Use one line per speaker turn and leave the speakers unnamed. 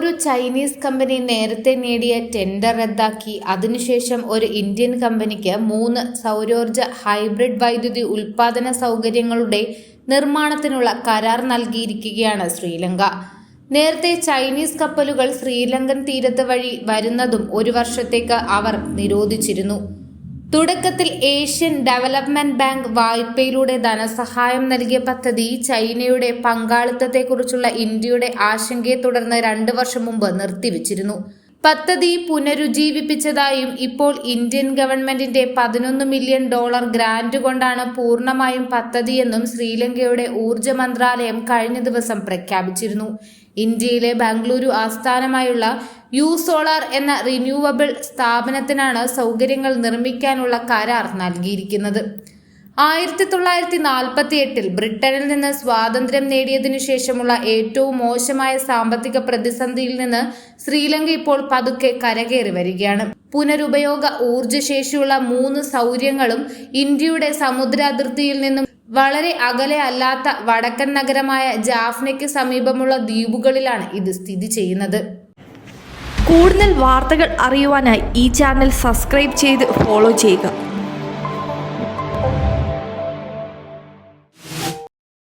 ഒരു Chinese company നേരത്തെ നേടിയ ടെൻഡർ റദ്ദാക്കി. അതിനുശേഷം ഒരു ഇന്ത്യൻ കമ്പനിക്ക് മൂന്ന് സൗരോർജ ഹൈബ്രിഡ് വൈദ്യുതി ഉൽപാദന സൗകര്യങ്ങളുടെ നിർമ്മാണത്തിനുള്ള കരാർ നൽകിയിരിക്കുകയാണ് ശ്രീലങ്ക. നേരത്തെ ചൈനീസ് കപ്പലുകൾ ശ്രീലങ്കൻ തീരത്ത് വഴി വരുന്നതും ഒരു വർഷത്തേക്ക് അവർ നിരോധിച്ചിരുന്നു. തുടക്കത്തിൽ ഏഷ്യൻ ഡെവലപ്മെന്റ് ബാങ്ക് വായ്പയിലൂടെ ധനസഹായം നൽകിയ പദ്ധതി ചൈനയുടെ പങ്കാളിത്തത്തെക്കുറിച്ചുള്ള ഇന്ത്യയുടെ ആശങ്കയെ തുടർന്ന് രണ്ടു വർഷം മുമ്പ് നിർത്തിവച്ചിരുന്നു. പദ്ധതി പുനരുജ്ജീവിപ്പിച്ചതായും ഇപ്പോൾ ഇന്ത്യൻ ഗവൺമെന്റിന്റെ പതിനൊന്ന് മില്യൺ ഡോളർ ഗ്രാന്റ് കൊണ്ടാണ് പൂർണമായും പദ്ധതിയെന്നും ശ്രീലങ്കയുടെ ഊർജ മന്ത്രാലയം കഴിഞ്ഞ ദിവസം പ്രഖ്യാപിച്ചിരുന്നു. ഇന്ത്യയിലെ ബാംഗ്ലൂരു ആസ്ഥാനമായുള്ള യു സോളാർ എന്ന റിന്യൂവബിൾ സ്ഥാപനത്തിനാണ് സൗകര്യങ്ങൾ നിർമ്മിക്കാനുള്ള കരാർ നൽകിയിരിക്കുന്നത്. ആയിരത്തി തൊള്ളായിരത്തി നാൽപ്പത്തി എട്ടിൽ ബ്രിട്ടനിൽ നിന്ന് സ്വാതന്ത്ര്യം നേടിയതിനു ശേഷമുള്ള ഏറ്റവും മോശമായ സാമ്പത്തിക പ്രതിസന്ധിയിൽ നിന്ന് ശ്രീലങ്ക ഇപ്പോൾ പതുക്കെ കരകയറി വരികയാണ്. പുനരുപയോഗ ഊർജശേഷിയുള്ള മൂന്ന് സൗര്യങ്ങളും ഇന്ത്യയുടെ സമുദ്ര അതിർത്തിയിൽ നിന്നും വളരെ അകലെ അല്ലാത്ത വടക്കൻ നഗരമായ ജാഫ്നയ്ക്ക് സമീപമുള്ള ദ്വീപുകളിലാണ് ഇത് സ്ഥിതി ചെയ്യുന്നത്.
കൂടുതൽ വാർത്തകൾ അറിയുവാനായി ഈ ചാനൽ സബ്സ്ക്രൈബ് ചെയ്ത് ഫോളോ ചെയ്യുക.